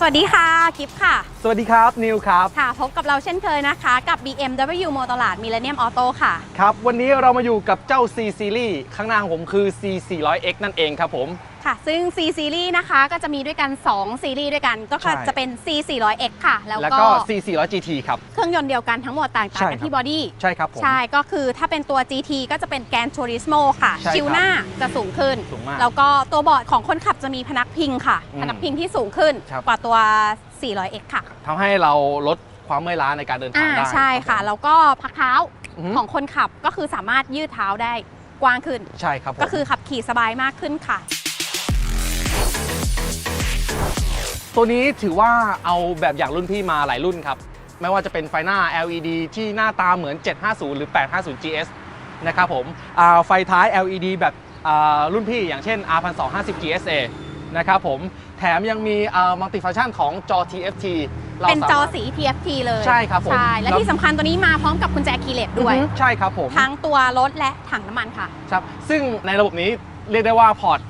สวัสดีค่ะกิฟค่ะ สวัสดีครับ นิวครับ ค่ะ พบกับเราเช่นเคยนะคะ กับ BMW โมตลาด Millennium Auto ค่ะ ครับ วันนี้เรามาอยู่กับเจ้า C Series ข้างหน้าของผมคือ C 400X นั่นเองครับผม ค่ะ ซึ่ง C Series นะคะก็จะมีด้วยกัน 2 ซีรีส์ด้วยกัน ก็คือใช่ จะเป็น C 400X ค่ะ แล้วแล้วก็ก็ C 400 GT ครับ เครื่องยนต์เดียวกันทั้งหมดต่างใช่กันครับ ที่บอดี้ ใช่ครับผม ใช่ ก็คือถ้าเป็นตัว GT ก็จะเป็นแกน Turismo ค่ะ ใช่ครับชิวหน้าจะสูงขึ้น สูงมากแล้วก็ตัวเบาะของคนขับจะมีพนักพิงค่ะ อืมพนักพิงที่สูงขึ้นครับ กว่าตัว 400X ค่ะ ทำให้เราลดความเมื่อยล้าในการเดินทาอ่างได้ใช่ค่ะ รับผมแล้วก็พักเท้าอือฮึของคนขับก็คือสามารถยืดเท้าได้กว้างขึ้น ใช่ครับผม ก็คือขับขี่สบายมากขึ้นค่ะ ตัวนี้ถือว่าเอาแบบอย่างรุ่นพี่มาหลายรุ่นครับ ไม่ว่าจะเป็นไฟหน้า LED ที่หน้าตาเหมือน 750 หรือ 850 GS นะครับผมอ่าไฟท้าย LED แบบอ่ารุ่นพี่อย่างเช่น R1250 GSA นะครับผมแถมยังมีมัลติฟัง c t ชันของจอ TFT ราเป็นจอสามารถสี TFT เลยใช่ครับผมใช่และแล้วที่สำคัญตัวนี้มาพร้อมกับกุญแจคีย์เลสด้วยอือฮึใช่ครับผมทั้งตัวรถและถังน้ำมันค่ะครับซึ่งในระบบนี้เรียกได้ว่าพอร์ต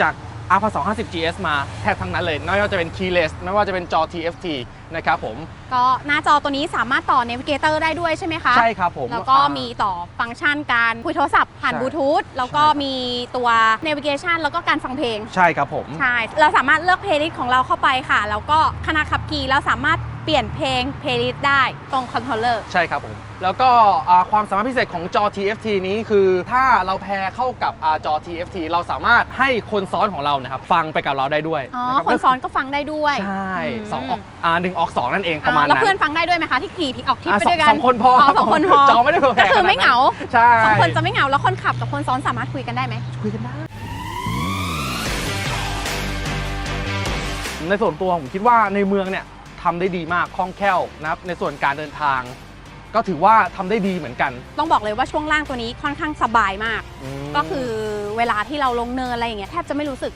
จาก R250 GS มาแทบทั้งนั้นเลยไม่ว่าจะเป็น keyless ไม่ว่าจะเป็นจอ TFT นะครับผม ก็หน้าจอตัวนี้สามารถต่อ Navigator ได้ด้วยใช่ไหมคะ ใช่ครับผม แล้วก็อ่ามีต่อฟังก์ชันการคุยโทรศัพท์ผ่านใช่บลูทูธแล้วก็ใช่ครับมีตัว Navigation แล้วก็การฟังเพลง ใช่ครับผม ใช่ เราสามารถเลือกเพลย์ลิสต์ของเราเข้าไปค่ะ แล้วก็ขณะขับขี่เราสามารถ เปลี่ยนเพลงเพลย์ลิสต์ได้ตรงคอนโทรลเลอร์ ใช่ครับผม แล้วก็อ่าความสามารถพิเศษของจอ TFT นี้คือถ้าเราแพร์เข้ากับอ่าจอ TFT เราสามารถให้คนซ้อนของเรานะครับฟังไปกับเราได้ด้วยอ๋อะรับคนซ้อนก็ฟังได้ด้วยใช่มสองออกอ่าหนึ่งออกสองนั่นเองประมาณอ่าแล้วนั้นเพื่อนฟังได้ด้วยไหมคะที่ขี่ที่ออกทริปอ่าไปสองด้วยกันสองคนพออ๋อสองคนพอจอไม่ได้เผื่อแผ่ก็คือไม่เหงาใช่สองคนจะไม่เหงาแล้วคนขับกับคนซ้อนสามารถคุยกันได้ไหม คุยกันได้ ในส่วนตัวผมคิดว่าในเมืองเนี่ย ทำได้ดีมากคล่องแคล่วนะครับในส่วนการเดินทาง ก็ถือว่าทำได้ดีเหมือนกัน ต้องบอกเลยว่าช่วงล่างตัวนี้ค่อนข้างสบายมากมก็คือเวลาที่เราลงเนินอะไรอย่างเงี้ยแทบจะไม่รู้สึก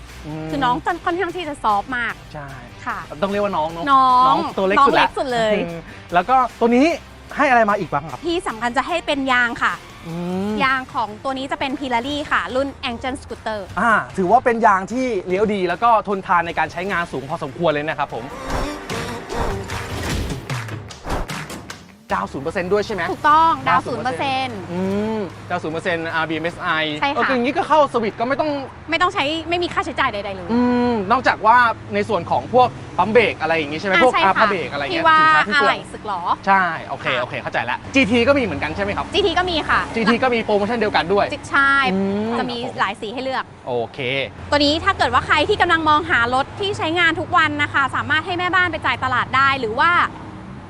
มคือน้องจะค่อนข้างที่จะซอฟต์มากใช่ค่ะต้องเรียกว่าน้องเนอะน้องตัวเล็กน้องสุดแล้วเล็กสุดเลยอืมแล้วก็ตัวนี้ให้อะไรมาอีกบ้างครับที่สำคัญจะให้เป็นยางค่ะอืมยางของตัวนี้จะเป็นพิลารี่ค่ะ รุ่น Angel Scooter อ่าถือว่าเป็นยางที่เลี้ยวดี แล้วก็ทนทานในการใช้งานสูงพอสมควรเลยนะครับผม ดาวศูนย์เปอร์เซ็นต์ด้วยใช่ไหม ถูกต้องดาวดาวศูนย์เปอร์เซ็นต์อืมดาวศูนย์เปอร์เซ็นต์ RBMSI ใช่ค่ะ เออคืออย่างนี้ก็เข้าสวิตช์ก็ไม่ต้อง ไม่ต้องใช้ไม่มีค่าใช้จ่ายใดๆเลย อืม นอกจากว่าในส่วนของพวกปั๊มเบรกอะไรอย่างงี้ใช่ไหมอ่าพวกใช่อาค่ะผ้าเบรกอะไรเงี้ยที่ว่าสินค้าที่อะเปลืไหอล่งสึกหรอ ใช่ โอเค โอเค เข้าใจแล้ว GT ก็มีเหมือนกันใช่ไหมครับ GT ก็มีค่ะ GT ก็มีโปรโมชั่นเดียวกันด้วยใช่อืม จะมีหลายสีให้เลือก โอเค ตัวนี้ถ้าเกิดว่าใครที่กำลังมองหารถที่ใช้งานทุกวันนะคะ สามารถให้แม่บ้านไปจ่ายตลาดได้ หรือว่า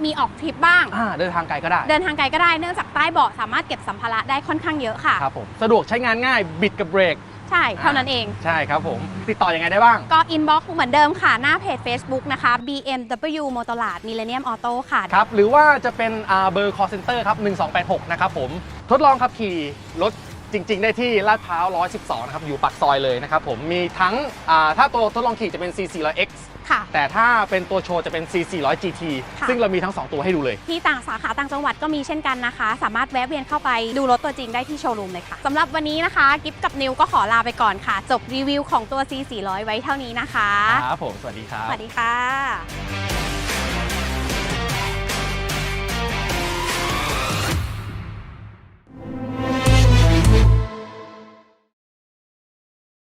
มีออกทริปบ้าง อ่าเดินทางไกลก็ได้ เดินทางไกลก็ได้เนื่องจากใต้เบาะสามารถเก็บสัมภาระได้ค่อนข้างเยอะค่ะ ครับผม สะดวกใช้งานง่ายบิดกับเบรก ใช่เท่านั้นเอง ใช่ครับผม ติดต่อยังไงได้บ้าง ก็อินบ็อกซ์เหมือนเดิมค่ะ หน้าเพจ Facebook นะคะ BMW มอเตอร์ลาด Millennium Auto ค่ะ ครับ หรือว่าจะเป็นอ่าเบอร์ call center ครับ 1286 นะครับผม ทดลองขับขี่รถจริง ๆ ได้ที่ลาดพร้าว 112 นะครับ อยู่ปากซอยเลยนะครับผม มีทั้งอ่าถ้าตัวทดลองขี่จะเป็น C400X ค่ะ แต่ถ้าเป็นตัวโชว์จะเป็น C400 GT ค่ะ ซึ่งเรามีทั้ง 2 ตัวให้ดูเลย ที่ต่างสาขาต่างจังหวัดก็มีเช่นกันนะคะ สามารถแวะเวียนเข้าไปดูรถตัวจริงได้ที่โชว์รูมเลยค่ะสำหรับวันนี้นะคะ กิฟกับนิวก็ขอลาไปก่อนค่ะ จบรีวิวของตัว C400 ไว้เท่านี้นะคะ ครับผม สวัสดีครับ สวัสดีค่ะ